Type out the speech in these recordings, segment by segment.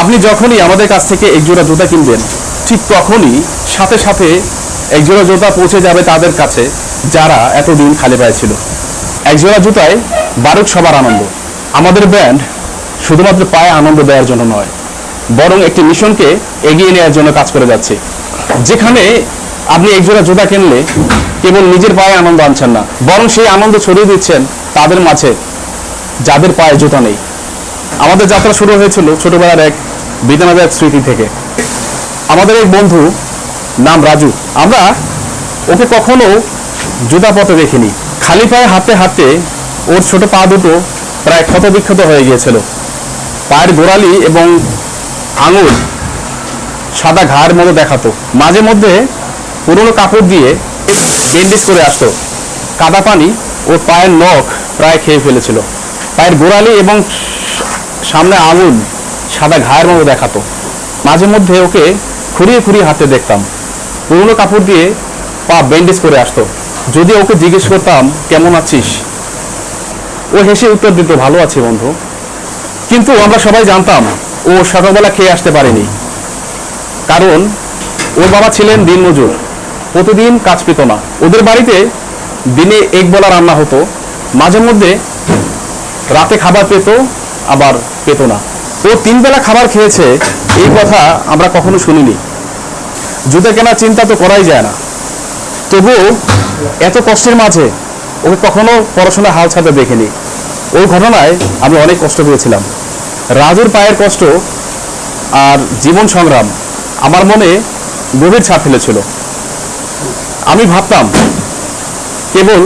আপনি যখনই আমাদের কাছ থেকে এক জোড়া জুতা কিনবেন, ঠিক তখনই সাথে সাথে এক জোড়া জুতা পৌঁছে যাবে তাদের কাছে, যারা এতদিন খালি পায়ে ছিল। এক জোড়া জুতায় বারুক সবার আনন্দ। আমাদের ব্যান্ড শুধুমাত্র পায়ে আনন্দ দেওয়ার জন্য নয়, বরং একটি মিশনকে এগিয়ে নেওয়ার জন্য কাজ করে যাচ্ছে। যেখানে আপনি এক জোড়া জুতা কিনলে কেবল নিজের পায়ে আনন্দ আনছেন না, বরং সেই আনন্দ ছড়িয়ে দিচ্ছেন তাদের মাঝে, যাদের পায়ে জুতা নেই। আমাদের যাত্রা শুরু হয়েছিল ছোটবেলার এক বেদনাদায়ক স্মৃতি থেকে। আমাদের এক বন্ধু নাম রাজু। আমরা ওকে কখনো জুতা পথে দেখিনি। খালি পায়ে হাঁটতে হাঁটতে ওর ছোট পা দুটো প্রায় ক্ষতবিক্ষত হয়ে গিয়েছিল। পায়ের গোড়ালি এবং আঙুল সাদা ঘাড় মতো দেখাতো। মাঝে মধ্যে পুরনো কাপড় দিয়ে ব্যান্ডেজ করে আসতো। কাদা পানি ওর পায়ের নখ প্রায় খেয়ে ফেলেছিল। পায়ের গোড়ালি এবং সামনে আঙুল সাদা ঘায়ের মতো দেখাতো। মাঝে মধ্যে ওকে খুঁড়িয়ে খুঁড়িয়ে হাতে দেখতাম। পুরনো কাপড় দিয়ে পা ব্যান্ডেজ করে আসতো। যদি ওকে জিজ্ঞেস করতাম, কেমন আছিস? ও হেসে উত্তর দিত, ভালো আছি বন্ধু। কিন্তু আমরা সবাই জানতাম, ও সকালবেলা খেয়ে আসতে পারেনি। কারণ, ওর বাবা ছিলেন দিনমজুর। প্রতিদিন কাজ পেত না। ওদের বাড়িতে দিনে এক বেলা রান্না হতো। মাঝে মধ্যে রাতে খাবার পেত আবার পেত না। ও তিন বেলা খাবার খেয়েছে, এই কথা আমরা কখনো শুনিনি। জুতা কেনার চিন্তা তো করাই যায় না। তবুও এত কষ্টের মাঝে ওকে কখনো পড়াশোনা হাল ছাড়তে দেখিনি। ওই ঘটনায় আমি অনেক কষ্ট পেয়েছিলাম। রাজুর পায়ের কষ্ট আর জীবন সংগ্রাম আমার মনে গভীর ছাপ ফেলেছিল। আমি ভাবতাম, কেবল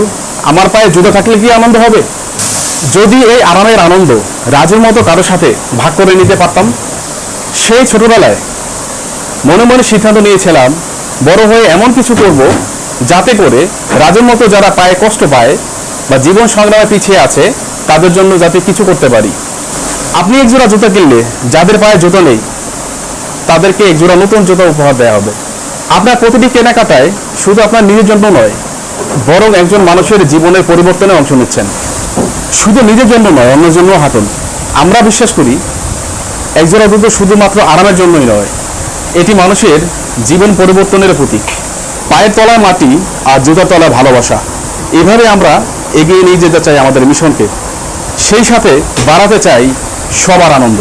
আমার পায়ে জুতো থাকলে কি আনন্দ হবে? যদি এই আরামের আনন্দ রাজুর মতো কারোর সাথে ভাগ করে নিতে পারতাম, সেই ছোটবেলায় মনে মনে সিদ্ধান্ত নিয়েছিলাম, বড় হয়ে এমন কিছু করব যাতে করে রাজুর মতো যারা পায়ে কষ্ট পায় বা জীবন সংগ্রামে পিছিয়ে আছে, তাদের জন্য যাতে কিছু করতে পারি। আপনি এক জোড়া জুতো কিনলে, যাদের পায়ে জুতো নেই, তাদেরকে এক জোড়া নতুন জুতো উপহার দেওয়া হবে। আপনার প্রতিটি কেনাকাটায় শুধু আপনার নিজের জন্য নয়, বরং একজন মানুষের জীবনের পরিবর্তনে অংশ নিচ্ছেন। শুধু নিজের জন্য নয়, অন্যের জন্য হাঁটুন। আমরা বিশ্বাস করি একজন জুতো শুধুমাত্র আরামের জন্যই নয়, এটি মানুষের জীবন পরিবর্তনের প্রতীক। পায়ের তলায় মাটি আর জুতার তলায় ভালোবাসা, এভাবে আমরা এগিয়ে নিয়ে যেতে চাই আমাদের মিশনকে। সেই সাথে বাড়াতে চাই সবার আনন্দ।